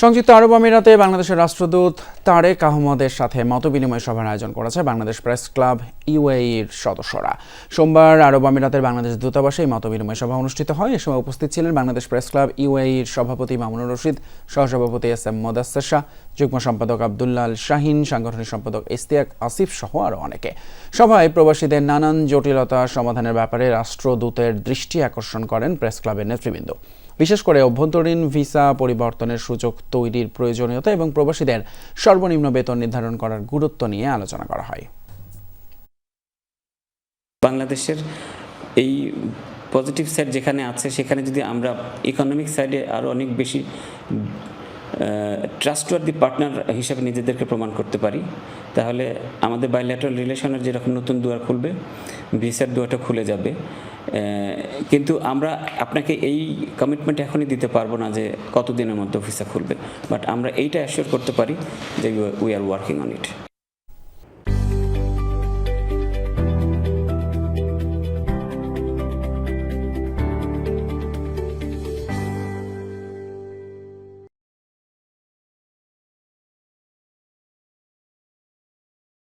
সংযুক্ত আরব আমিরাতে বাংলাদেশের রাষ্ট্রদূত তারেক আহমদের সাথে মতবিনিময় সভার আয়োজন করেছে বাংলাদেশ প্রেস ক্লাব ইউএইর সদস্যরা। সোমবার আরব আমিরাতের বাংলাদেশ দূতাবাসে এই মতবিনিময় সভা অনুষ্ঠিত হয়। এ সময় উপস্থিত ছিলেন বাংলাদেশ প্রেস ক্লাব ইউএইর সভাপতি মামুনুর রশিদ, সহসভাপতি এস এম মোদাস্সের শাহ, যুগ্ম সম্পাদক আবদুল্লাহ আল শাহিন, সাংগঠনিক সম্পাদক ইস্তিয়াক আসিফ সহ আরও অনেকে। সভায় প্রবাসীদের নানান জটিলতা সমাধানের ব্যাপারে রাষ্ট্রদূতের দৃষ্টি আকর্ষণ করেন প্রেস ক্লাবের নেতৃবৃন্দ। বিশেষ করে অভ্যন্তরীণ ভিসা পরিবর্তনের সুযোগ তৈরির প্রয়োজনীয়তা এবং প্রবাসীদের সর্বনিম্ন বেতন নির্ধারণ করার গুরুত্ব নিয়ে আলোচনা করা হয়। বাংলাদেশের এই পজিটিভ সাইড যেখানে আছে, সেখানে যদি আমরা ইকোনমিক সাইডে আরও অনেক বেশি ট্রাস্টওয়ার্দি পার্টনার হিসাবে নিজেদেরকে প্রমাণ করতে পারি, তাহলে আমাদের বাইল্যাটারাল রিলেশনের যেরকম নতুন দুয়ার খুলবে ভিসার দুয়ারটা খুলে যাবে। কিন্তু আমরা আপনাকে এই কমিটমেন্ট এখনই দিতে পারব না যে কতদিনের মধ্যে ভিসা খুলবে। বাট আমরা এইটা অ্যাসিওর করতে পারি যে we are working on it